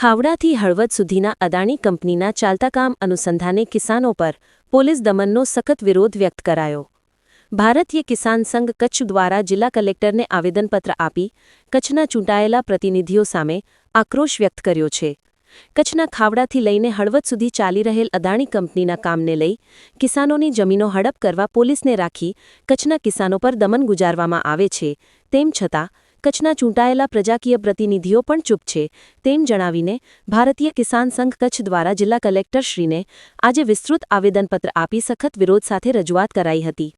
ખાવડાથી હળવદ સુધીના અદાણી કંપનીના ચાલતા કામ અનુસંધાને કિસાનો પર પોલીસ દમનનો સખત વિરોધ વ્યક્ત કરાયો. ભારતીય કિસાન સંઘ કચ્છ દ્વારા જિલ્લા કલેક્ટરને આવેદનપત્ર આપી કચ્છના ચૂંટાયેલા પ્રતિનિધિઓ સામે આક્રોશ વ્યક્ત કર્યો છે. કચ્છના ખાવડાથી લઈને હળવદ સુધી ચાલી રહેલ અદાણી કંપનીના કામને લઈ કિસાનોની જમીનો હડપ કરવા પોલીસને રાખી કચ્છના કિસાનો પર દમન ગુજારવામાં આવે છે, તેમ છતાં કચ્છના ચૂંટાયેલા પ્રજાકીય પ્રતિનિધિઓ પણ ચૂપ છે. તેમ જણાવીને ભારતીય કિસાન સંઘ કચ્છ દ્વારા જિલ્લા કલેક્ટરશ્રીને આજે વિસ્તૃત આવેદનપત્ર આપી સખત વિરોધ સાથે રજૂઆત કરાઈ હતી.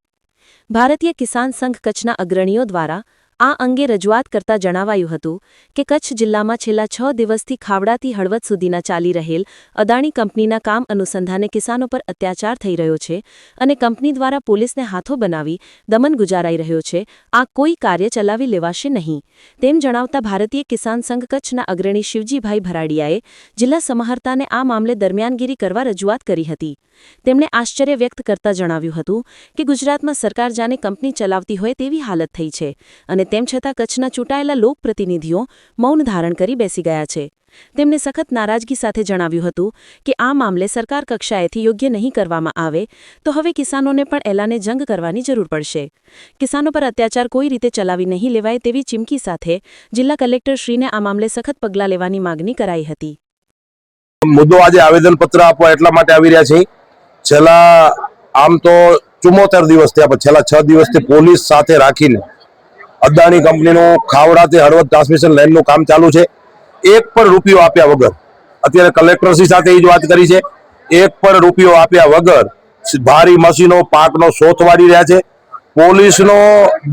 ભારતીય કિસાન સંઘ કચ્છના અગ્રણીઓ દ્વારા આ અંગે રજૂઆત કરતા જણાવાયું હતું કે કચ્છ જિલ્લામાં છેલ્લા છ દિવસથી ખાવડાથી હળવદ સુધીના ચાલી રહેલ અદાણી કંપનીના કામ અનુસંધાને કિસાનો પર અત્યાચાર થઈ રહ્યો છે અને કંપની દ્વારા પોલીસને હાથો બનાવી દમન ગુજારાઈ રહ્યો છે. આ કોઈ કાર્ય ચલાવી લેવાશે નહીં. તેમ જણાવતા ભારતીય કિસાન સંઘ કચ્છના અગ્રણી શિવજીભાઈ ભરાડિયાએ જિલ્લા સમાહર્તાને આ મામલે દરમિયાનગીરી કરવા રજૂઆત કરી હતી. તેમણે આશ્ચર્ય વ્યક્ત કરતા જણાવ્યું હતું કે ગુજરાતમાં સરકાર જાણે કંપની ચલાવતી હોય તેવી હાલત થઈ છે અને તેમ છતાં કચ્છના ચૂંટાયેલા લોકપ્રતિનિધિઓ મૌન ધારણ કરી બેસી ગયા છે. તેમને સખત નારાજગી સાથે જણાવ્યું હતું કે આ મામલે સરકાર કક્ષાએથી યોગ્ય નહીં કરવામાં આવે તો હવે કિસાનોને પણ એલાને જંગ કરવાની જરૂર પડશે. કિસાનો પર અત્યાચાર કોઈ રીતે ચલાવી નહીં લેવાય તેવી ચીમકી સાથે જિલ્લા કલેક્ટરશ્રીને આ મામલે સખત પગલાં લેવાની માગણી કરાઈ હતી. મુદ્દો આજે આવેદનપત્ર આપવા એટલા માટે આવી રહ્યા છે. છેલ્લા આમ તો ચુમ્મોતેર દિવસ થયા છેલ્લા છ દિવસથી પોલીસ સાથે રાખીને અદાણી કંપનીનું ખાવડાથી હળવદ ટ્રાન્સમિશન લાઇનનું કામ ચાલુ છે. એક પણ રૂપિયો આપ્યા વગર, અત્યારે કલેક્ટરશ્રી સાથે એ જ વાત કરી છે. એક પણ રૂપિયો આપ્યા વગર ભારી મશીનો, પાકનો શોથ વાળી રહ્યા છે. પોલીસનો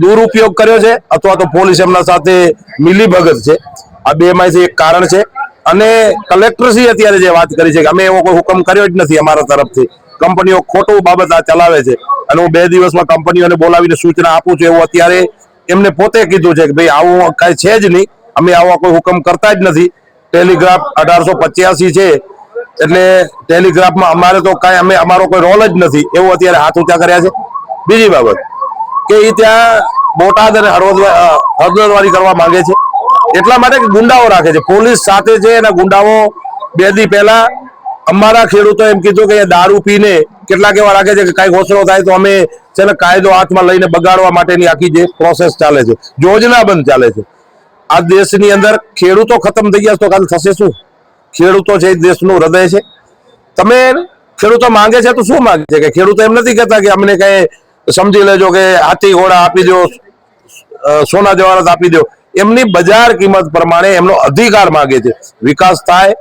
દુરુપયોગ કર્યો છે, અથવા તો પોલીસ એમના સાથે મિલીભગત છે. આ બેમાંથી એક કારણ છે. અને કલેક્ટરશ્રી અત્યારે જે વાત કરી છે કે અમે એવો કોઈ હુકમ કર્યો જ નથી અમારા તરફથી. કંપનીઓ ખોટું બાબત આ ચલાવે છે. અને હું બે દિવસમાં કંપનીઓને બોલાવીને સૂચના આપું છું, એવું અત્યારે એમને પોતે કીધું છે કે ભાઈ આવું કાંઈ છે જ નહીં. અમે આવા કોઈ હુકમ કરતા જ નથી. ટેલિગ્રાફ અઢારસો પચ્યાસી છે. એટલે ટેલિગ્રાફમાં અમારે તો કાંઈ અમે, અમારો કોઈ રોલ જ નથી. એવું અત્યારે હાથ ઊંચા કર્યા છે. બીજી બાબત કે એ ત્યાં બોટાદ અને હરદરવારી કરવા માંગે છે. એટલા માટે ગુંડાઓ રાખે છે. પોલીસ સાથે છે એના ગુંડાઓ બે દી પહેલા અમારા ખેડૂતો એમ કીધું કે દારૂ પીને કેટલાક એવા લાગે છે કે કાંઈ ઘોષણો થાય તો અમે છે ને કાયદો હાથમાં લઈને બગાડવા માટેની આખી જે પ્રોસેસ ચાલે છે. યોજના બંધ ચાલે છે. આ દેશની અંદર ખેડૂતો ખતમ થઈ ગયા તો કાલે થશે શું? ખેડૂતો છે દેશનું હૃદય છે. તમે ખેડૂતો માંગે છે તો શું માંગે છે? કે ખેડૂતો એમ નથી કહેતા કે અમને કઈ સમજી લેજો કે હાથી ઘોડા આપી દો સોના જવાહરાત આપી દો. એમની બજાર કિંમત પ્રમાણે એમનો અધિકાર માંગે છે. વિકાસ થાય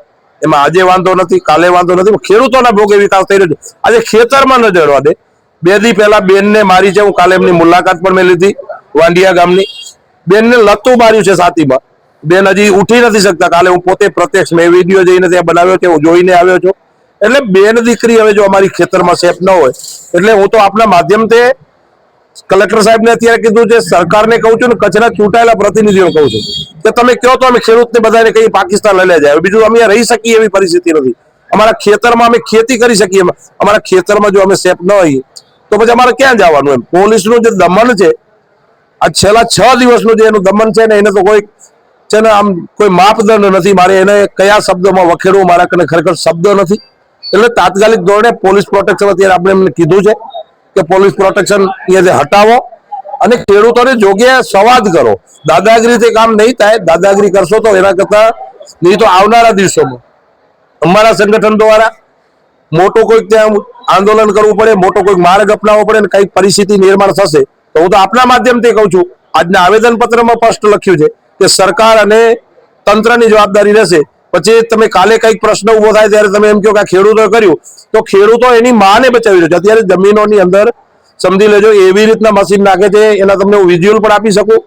એમાં આજે વાંધો નથી, કાલે વાંધો નથી ખેડૂતોના ભોગે વિકાસ થઈ રહ્યો છે. આજે ખેતરમાં ન જડવા દે બે દી પહેલા બેનને મારી છે, હું કાલે એમની મુલાકાત પણ મેં લીધી, વાંડિયા ગામની. બેનને લતું માર્યું છે સાતીમાં. બેન હજી ઉઠી નથી શકતા, કાલે હું પોતે પ્રત્યક્ષ મેં વીડિયો જઈને ત્યાં બનાવ્યો છે, હું જોઈને આવ્યો છું. એટલે બેન દીકરી હવે જો અમારી ખેતરમાં સેફ ન હોય, એટલે હું તો આપના માધ્યમથી કલેક્ટર સાહેબને અત્યારે કીધું છે, સરકારને કહું છું ને, કચ્છના ચૂંટાયેલા પ્રતિનિધિઓ કહું છું કે તમે કહો તો અમે ખેડૂતને બધાને કઈ પાકિસ્તાન લઈ જાય બીજું અમે રહી શકીએ એવી પરિસ્થિતિ નથી. અમારા ખેતરમાં અમે ખેતી કરી શકીએ અમારા ખેતરમાં જો અમે સેફ ન હોઈએ, તો પછી અમારે ક્યાં જવાનું એમ? પોલીસનું જે દમન છે, આ છેલ્લા છ દિવસનું જે એનું દમન છે ને, એને તો કોઈ છે ને, આમ કોઈ માપદંડ નથી. મારે એને કયા શબ્દોમાં વખેડવું, મારા કને ખરેખર શબ્દ નથી. એટલે તાત્કાલિક ધોરણે પોલીસ પ્રોટેક્શન અત્યારે આપણે એમને કીધું છે. કે પોલીસ પ્રોટેક્શન અહીંયાથી હટાવો અને ખેડૂતોને જોગે સંવાદ કરો. દાદાગીરીથી કામ નહીં થાય, દાદાગીરી કરશો તો એના કરતા નહીં તો આવનારા દિવસોમાં અમારા સંગઠન દ્વારા મોટું કોઈક ત્યાં આંદોલન કરવું પડે, મોટો કોઈક માર્ગ અપનાવવો પડે અને કંઈક પરિસ્થિતિ નિર્માણ થશે. તો હું તો આપના માધ્યમથી કહું છું, આજના આવેદનપત્રમાં સ્પષ્ટ લખ્યું છે કે સરકાર અને તંત્રની જવાબદારી રહેશે. પછી તમે કાલે કંઈક પ્રશ્ન ઊભો થાય ત્યારે તમે એમ કહો કે ખેડૂતો કર્યું. તો ખેડૂતો એની માને બચાવી રહ્યો છે. અત્યારે જમીનોની અંદર સમજી લેજો, એવી રીતના મશીન નાખે છે, એના તમને હું વિઝ્યુઅલ પણ આપી શકું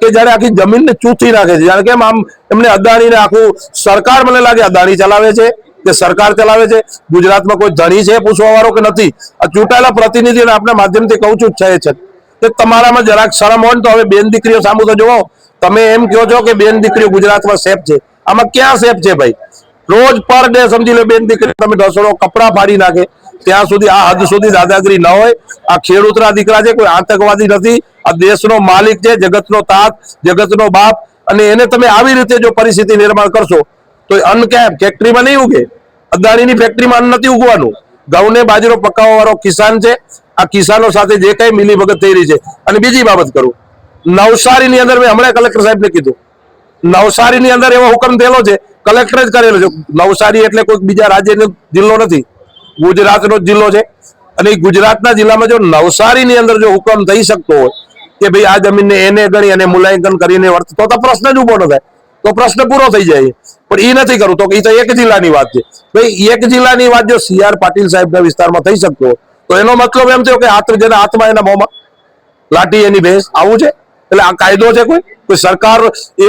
કે જ્યારે આખી જમીનને ચૂથી નાખે છે. જાણે કેમ આમ એમને અદાણીને આખું સરકાર મને લાગે અદાણી ચલાવે છે કે સરકાર ચલાવે છે? ગુજરાતમાં કોઈ ધણી છે પૂછવા વાળો કે નથી? આ ચૂંટાયેલા પ્રતિનિધિઓને આપણા માધ્યમથી કહું છું છે છે. કે તમારામાં જરાક શરમ હોય ને તો હવે બેન દીકરીઓ સામુ તો જોવો તમે એમ કહો છો કે બેન દીકરીઓ ગુજરાતમાં સેફ છે. આમાં ક્યાં સેફ છે ભાઈ? રોજ પર ડે સમજી લો બેન દીકરી, તમે ઢસડો કપડા ફાડી નાખે, ત્યાં સુધી આ હદ સુધી દાદાગીરી ન હોય. આ ખેડૂતના દીકરા છે, કોઈ આતંકવાદી નથી. આ દેશનો માલિક છે, જગતનો તાત, જગતનો બાપ, અને એને તમે આવી રીતે જો પરિસ્થિતિ નિર્માણ કરશો, તો ક્યાં ફેક્ટરીમાં નહીં ઉગે? અદાણીની ફેક્ટરીમાં અન્ન નથી ઉગવાનું. ઘઉંને બાજરો પકાવવા વાળો કિસાન છે. આ કિસાનો સાથે જે કઈ મિલીભગત થઈ રહી છે. અને બીજી બાબત કરું. નવસારીની અંદર મેં હમણાં કલેક્ટર સાહેબને કીધું. નવસારીની અંદર એવો હુકમ થયેલો છે, કલેક્ટર જ કરેલો છે. નવસારી એટલે કોઈ બીજા રાજ્યનો જિલ્લો નથી. ગુજરાતનો જ જિલ્લો છે. અને ગુજરાતના જિલ્લામાં જો નવસારીની અંદર જો હુકમ થઈ શકતો હોય કે ભાઈ આ જમીનને એને ગણી અને મૂલ્યાંકન કરીને વર્ત, તો પ્રશ્ન જ ઊભો ન થાય. તો પ્રશ્ન પૂરો થઈ જાય પણ એ નથી કરવું. તો એ તો એક જિલ્લાની વાત છે. ભાઈ એક જિલ્લાની વાત જો સી આર પાટીલ સાહેબના વિસ્તારમાં થઈ શકતો હોય, તો એનો મતલબ એમ થયો કે હાથ જેના હાથમાં એના મોંમાં. લાઠી એની ભેંસ આવું છે? એટલે આ કાયદો છે કોઈ? કોઈ સરકાર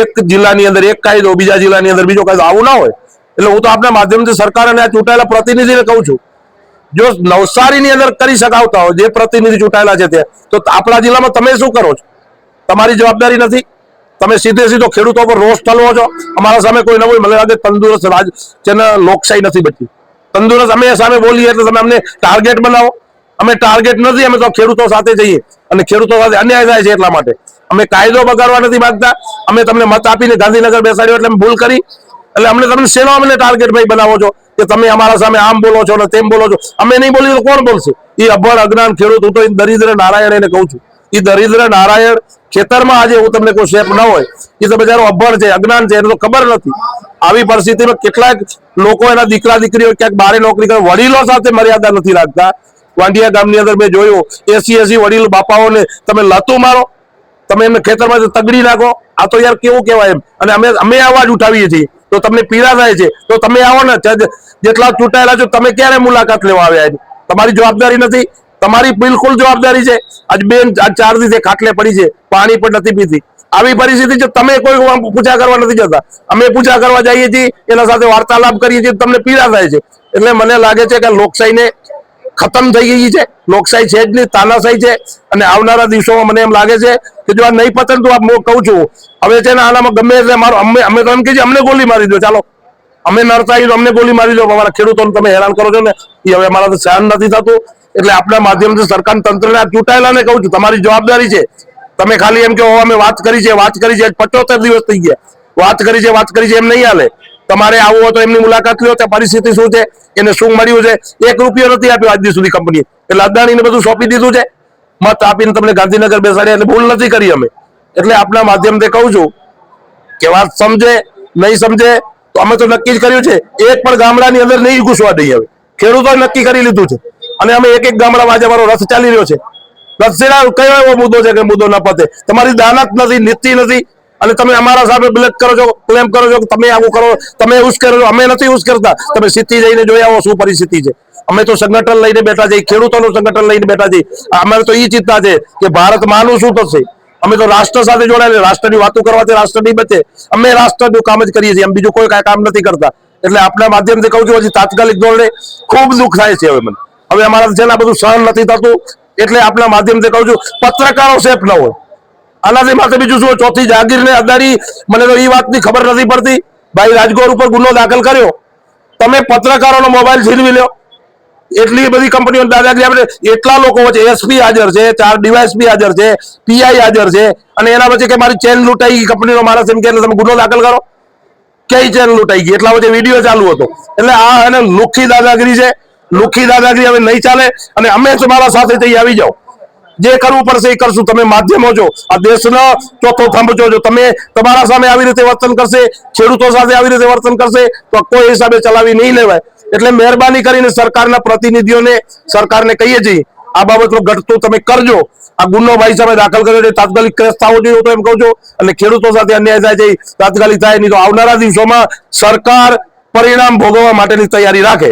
એક જિલ્લાની અંદર, એક કાયદો, બીજા જિલ્લાની અંદર બીજો કાયદો આવું ના હોય. એટલે હું તો આપના માધ્યમથી સરકાર અને આ ચૂંટાયેલા પ્રતિનિધિને કહું છું. જો નવસારીની અંદર કરી શકાવતા હોય, જે પ્રતિનિધિ ચૂંટાયેલા છે તે, તો આપણા જિલ્લામાં તમે શું કરો છો? તમારી જવાબદારી નથી? તમે સીધે સીધો ખેડૂતો પર રોષ ઠલવો છો? અમારા સામે કોઈ નવું મને લાગે તંદુરસ્ત રાજ છે ને લોકશાહી નથી બચી. તંદુરસ્ત, અમે સામે બોલીએ એટલે તમે અમને ટાર્ગેટ બનાવો. અમે ટાર્ગેટ નથી, અમે તો ખેડૂતો સાથે જઈએ. અને ખેડૂતો સાથે અન્યાય થાય છે એટલા માટે. અમે કાયદો બગાડવા નથી માંગતા. અમે તમને મત આપીને ગાંધીનગર બેસાડ્યો એટલે ભૂલ કરી. એટલે અમને તમને શેનો અમને ટાર્ગેટ ભાઈ બનાવો છો? કે તમે અમારા સામે આમ બોલો છો ને તેમ બોલો છો? અમે નહીં બોલીએ તો કોણ બોલશે? એ અભણ, અજ્ઞાન ખેડૂત, હું તો એ દરિદ્ર નારાયણ એને કહું છું. એ દરિદ્ર નારાયણ ખેતરમાં આજે હું તમને કોઈ શેપ ન હોય. એ તો બજારો અભણ છે, અજ્ઞાન છે, એને તો ખબર નથી. આવી પરિસ્થિતિમાં કેટલાક લોકો એના દીકરા દીકરીઓ ક્યાંક બારે નોકરી કરે, વડીલો સાથે મર્યાદા નથી રાખતા. વાંડિયા ગામની અંદર મેં જોયું. એસી એસી વડીલ બાપાઓને તમે લાતું મારો, તમે એમને ખેતરમાં તગડી નાખો. આ તો યાર કેવું કહેવાય એમ. અને અમે અમે અવાજ ઉઠાવીએ છીએ. તો તમને પીડા થાય છે. તો તમે આવો ને જેટલા ચૂંટાયેલા છો, તમે ક્યારે મુલાકાત લેવા આવ્યા? તમારી જવાબદારી નથી. તમારી બિલકુલ જવાબદારી છે. આજ બેન, આજ ચાર દિવસે ખાટલે પડી છે. પાણી પણ નથી પીતી આવી પરિસ્થિતિ છે, તમે કોઈ પૂજા કરવા નથી જતા. અમે પૂજા કરવા જઈએ છીએ, એના સાથે વાર્તાલાપ કરીએ છીએ તમને પીડા થાય છે. એટલે મને લાગે છે કે લોકશાહીને ખતમ થઈ ગઈ છે. લોકશાહી છે જ નહીં, તાનાશાહી છે. અને આવનારા દિવસોમાં મને એમ લાગે છે કે જો આ નહીં પતન તો હું કહું છું, હવે છે ને આનામાં ગમે એટલે મારો, અમે અમે તો એમ કે અમને ગોલી મારી દો, ચાલો. અમે નડતા તો અમને ગોલી મારી દો અમારા ખેડૂતોને તમે હેરાન કરો છો ને, એ હવે અમારાથી સહન નથી થતું. એટલે આપણા માધ્યમથી સરકાર તંત્રને આ ચૂંટાયેલાને કહું છું, તમારી જવાબદારી છે. તમે ખાલી એમ કે અમે વાત કરી છે, વાત કરી છે, પચોતેર દિવસ થઈ ગયા. વાત કરી છે, વાત કરી છે, એમ નહીં હાલે. તમારે આવવું હોય તો એમની મુલાકાત લ્યો ત્યાં પરિસ્થિતિ શું છે, એને શું મળ્યું છે, એક રૂપિયો નથી આપ્યો આજ સુધી કંપની એટલે અદાણીને બધું સોંપી દીધું છે, મત આપીને તમને ગાંધીનગર બેસાડ્યા, એટલે ભૂલ નથી કરી અમે. એટલે આપના માધ્યમથી કહું છું કે વાત સમજે, નહીં સમજે, તો અમે તો નક્કી જ કર્યું છે, એક પણ ગામડાની અંદર નહીં ઘૂસવા દઈએ હવે. ખેડૂતોએ નક્કી કરી લીધું છે. અને અમે એક એક ગામડામાં આજે અમારો રથ ચાલી રહ્યો છે. રથ કયો એવો મુદ્દો છે કે મુદ્દો ન પતે? તમારી દાનત નથી, નીતિ નથી અને તમે અમારા સામે બ્લેક કરો છો ક્લેમ કરો છો તમે આવું કરો, તમે ઉશ્કેરો છો. અમે નથી ઉશ્કેરતા તમે સ્થિતિ જઈને જોઈ આવો શું પરિસ્થિતિ છે. અમે તો સંગઠન લઈને બેઠા છીએ, ખેડૂતોનું સંગઠન લઈને બેઠા છીએ. અમારે તો એ ચિંતા છે કે ભારત માનું શું થશે? અમે તો રાષ્ટ્ર સાથે જોડાયેલા, રાષ્ટ્રની વાતો કરવાથી રાષ્ટ્ર નહીં બચે. અમે રાષ્ટ્રનું કામ જ કરીએ છીએ, એમ બીજું કોઈ કાંઈ કામ નથી કરતા. એટલે આપણા માધ્યમથી કહું છું, હજી તાત્કાલિક ધોરણે ખૂબ દુઃખ થાય છે હવે મને. હવે અમારા છે ને આ બધું સહન નથી થતું. એટલે આપણા માધ્યમથી કહું છું, પત્રકારો સેફ ન હોય. આનાથી માથે બીજું શું ચોથી જાગીર ને અદારી. મને તો એ વાતની ખબર નથી પડતી. ભાઈ રાજગોર ઉપર ગુનો દાખલ કર્યો. તમે પત્રકારોનો મોબાઈલ છીનવી લ્યો. એટલી બધી કંપનીઓ દાદાગીરી આપણે એટલા લોકો વચ્ચે એસપી હાજર છે, ચાર ડીવાયસપી હાજર છે, પીઆઈ હાજર છે. અને એના વચ્ચે કે મારી ચેન લૂંટાઈ ગઈ કંપનીનો માણસ એમ કે તમે ગુનો દાખલ કરો. કઈ ચેન લૂંટાઈ ગઈ? એટલા વચ્ચે વીડિયો ચાલુ હતો. એટલે આ એને લુખી દાદાગીરી છે. લુખી દાદાગીરી હવે નહીં ચાલે. અને અમે તમારા સાથે થઈ આવી જાઓ. જે કરવું પડશે એ કરશું. તમે માધ્યમો છો આ દેશનો ચોથો થંભ છો જો તમે તમારા સામે આવી રીતે વર્તન કરશે, ખેડૂતો સાથે આવી રીતે વર્તન કરશે, તો કોઈ હિસાબે ચલાવી નહીં લેવાય. એટલે મહેરબાની કરીને સરકારના પ્રતિનિધિઓને, સરકારને કહીએ છીએ આ બાબતનું ઘટતું તમે કરજો. આ ગુનો ભાઈ સામે દાખલ કર્યો છે. તાત્કાલિક કેસ થવો જોઈએ તો એમ કહું છું. અને ખેડૂતો સાથે અન્યાય થાય છે તાત્કાલિક થાય નહીં તો આવનારા દિવસોમાં સરકાર પરિણામ ભોગવવા માટેની તૈયારી રાખે.